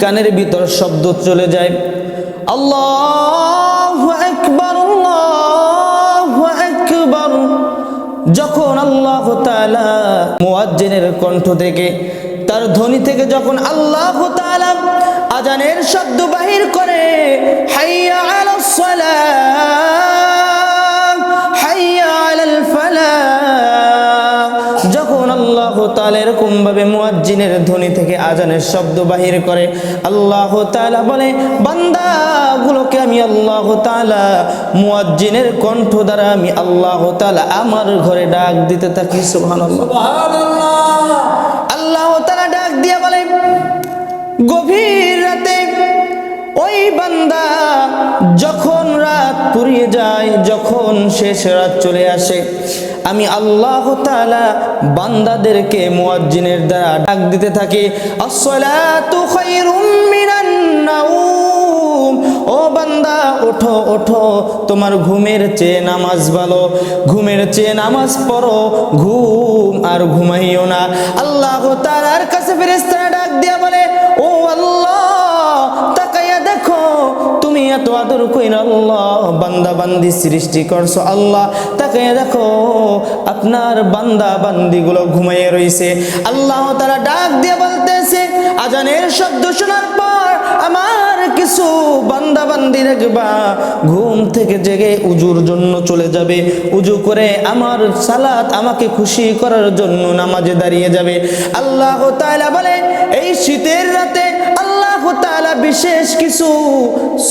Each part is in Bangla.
কানের ভিতর শব্দ চলে যায়। আল্লাহ একবার একবার যখন আল্লাহ মুয়াজ্জিনের কণ্ঠ থেকে তার ধ্বনি থেকে যখন আল্লাহ আজানের শব্দ বাহির করে, হাইয়া আলাস ভাবে মুয়াজ্জিনের ধ্বনি থেকে আজানের শব্দ বাহির করে। আল্লাহ তাআলা বলে বান্দাগুলোকে আমি আল্লাহ তাআলা মুয়াজ্জিনের কণ্ঠ দ্বারা আমি আল্লাহ তাআলা আমার ঘরে ডাক দিতে থাকি সুবহানাল্লাহ। আল্লাহ তাআলা ডাক দিয়ে বলে গভীর রাতে ওই বান্দা যখন রাত পুরিয়ে যায় যখন শেষ রাত চলে আসে, আমি আল্লাহ তাআলা বান্দাদেরকে মুয়াজ্জিনের দ্বারা ডাক দিতে থাকি ও বান্দা, ওঠো ওঠো, তোমার ঘুমের চেয়ে নামাজ ভালো, ঘুমের চেয়ে নামাজ পড়ো, ঘুম আর ঘুমাইও না। আল্লাহ তাআলার কাছে ফেরেশতারা ডাক দিয়া বলে, ও আল্লাহ, তাকাইয়া দেখো, তুমি এত আদর কইন আল্লাহ বান্দা বান্দি সৃষ্টি করছ আল্লাহ তাকাইয়া দেখো, আপনার বান্দা বান্দিগুলো ঘুমাইয়ে রইছে। আল্লাহ তারা ডাক দিয়ে বলতেছে, আজানের শব্দ শোনার পর আমার কিছু বান্দা বান্দি দেখবা, ঘুম থেকে জেগে উজুর জন্য চলে যাবে। উজু করে আমার সালাত আমাকে খুশি করার জন্য নামাজে দাঁড়িয়ে যাবে। আল্লাহ তাআলা বলে, এই শীতের রাতে আল্লাহ তাআলা বিশেষ কিছু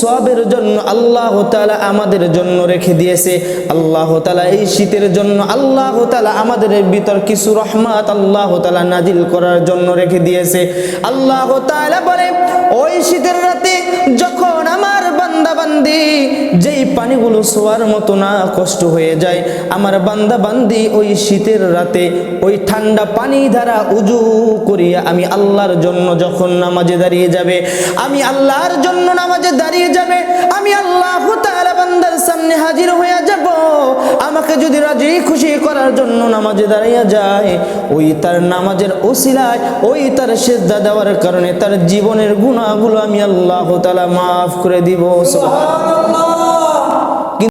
সবের জন্য আল্লাহ তালা আমাদের জন্য রেখে দিয়েছে। আল্লাহ তালা এই শীতের জন্য আল্লাহ তালা আমাদের ভিতর কিছু রহমাত আল্লাহ তালা নাজিল করার জন্য রেখে দিয়েছে। আল্লাহ তালা বলে, ওই শীতের রাতে যেই পানিগুলো শোয়ার মতো না কষ্ট হয়ে যায়, আমার বান্দা বান্দি ওই শীতের রাতে ওই ঠান্ডা পানি দ্বারা উজু করিয়া আমি আল্লাহর জন্য যখন নামাজে দাঁড়িয়ে যাবে, আমি আল্লাহর জন্য নামাজে দাঁড়িয়ে যাবে, আমি আল্লাহ বান্দার সামনে হাজির হয়ে যাব। আমাকে যদি রাজি খুশি করার জন্য নামাজে দাঁড়িয়ে যায়, ওই তার নামাজের ওসিলায়, ওই তার সেজদা দেওয়ার কারণে তার জীবনের গুণাগুলো আমি আল্লাহ তাআলা মাফ করে দিব। সুবহানাল্লাহ।